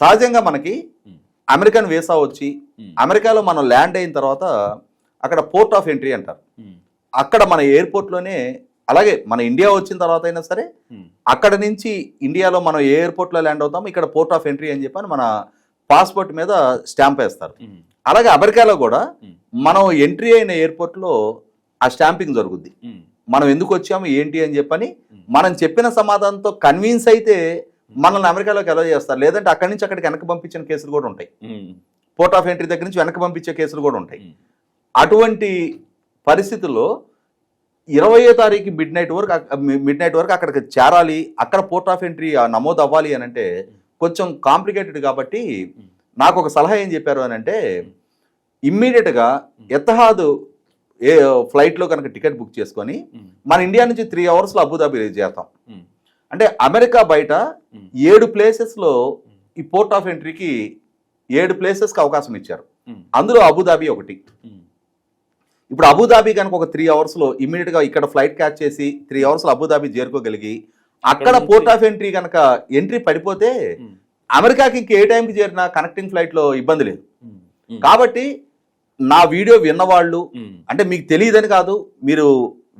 సహజంగా మనకి. American visa వచ్చి. అమెరికాలో మనం ల్యాండ్ అయిన తర్వాత అక్కడ పోర్ట్ ఆఫ్ ఎంట్రీ అంటారు. అక్కడ మన ఎయిర్పోర్ట్లోనే అలాగే మన ఇండియా వచ్చిన తర్వాత అయినా సరే. అక్కడ నుంచి ఇండియాలో మనం ఏ ఎయిర్పోర్ట్లో ల్యాండ్ అవుతాం ఇక్కడ పోర్ట్ ఆఫ్ ఎంట్రీ అని చెప్పని మన పాస్పోర్ట్ మీద స్టాంప్ వేస్తారు. అలాగే అమెరికాలో కూడా. మనం ఎంట్రీ అయిన ఎయిర్పోర్ట్లో ఆ స్టాంపింగ్ జరుగుద్ది. మనం ఎందుకు వచ్చాము ఏంటి అని చెప్పని. మనం చెప్పిన సమాధానంతో కన్విన్స్ అయితే మనల్ని అమెరికాలోకి ఎలా చేస్తారు లేదంటే అక్కడి నుంచి అక్కడికి వెనక్కి పంపించిన కేసులు కూడా ఉంటాయి. పోర్ట్ ఆఫ్ ఎంట్రీ దగ్గర నుంచి వెనక్కి పంపించే కేసులు కూడా ఉంటాయి. అటువంటి పరిస్థితుల్లో ఇరవయో తారీఖు మిడ్ నైట్ వరకు మిడ్ నైట్ వరకు అక్కడికి చేరాలి అక్కడ పోర్ట్ ఆఫ్ ఎంట్రీ నమోదు అవ్వాలి అని అంటే కొంచెం కాంప్లికేటెడ్ కాబట్టి నాకు ఒక సలహా ఏం చెప్పారు అని అంటే ఇమ్మీడియట్గా ఎత్తహాద్ ఏ ఫ్లైట్లో కనుక టికెట్ బుక్ చేసుకొని. మన ఇండియా నుంచి త్రీ అవర్స్లో అబుదాబి చేస్తాం. అంటే అమెరికా బయట. ఏడు ప్లేసెస్లో ఈ పోర్ట్ ఆఫ్ ఎంట్రీకి ఏడు ప్లేసెస్కి అవకాశం ఇచ్చారు. అందులో అబుదాబి ఒకటి. ఇప్పుడు అబుదాబి కనుక ఒక త్రీ అవర్స్లో ఇమ్మీడియట్గా ఇక్కడ ఫ్లైట్ క్యాచ్ చేసి త్రీ అవర్స్లో అబుదాబి చేరుకోగలిగి అక్కడ పోర్ట్ ఆఫ్ ఎంట్రీ కనుక ఎంట్రీ పడిపోతే. అమెరికాకి ఇంక ఏ టైంకి చేరినా కనెక్టింగ్ ఫ్లైట్లో ఇబ్బంది లేదు. కాబట్టి నా వీడియో విన్నవాళ్ళు. అంటే మీకు తెలియదని కాదు మీరు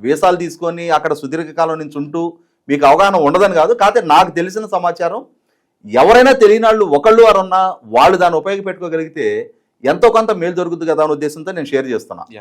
వీసాలు తీసుకొని అక్కడ సుదీర్ఘకాలం నుంచి ఉంటూ మీకు అవగాహన ఉండదని కాదు కాకపోతే నాకు తెలిసిన సమాచారం ఎవరైనా తెలియని వాళ్ళు ఒకళ్ళు వారు ఉన్నా వాళ్ళు దాన్ని ఉపయోగపెట్టుకోగలిగితే ఎంతో కొంత మేలు జరుగుతుంది కదా అనే ఉద్దేశంతో నేను షేర్ చేస్తున్నా.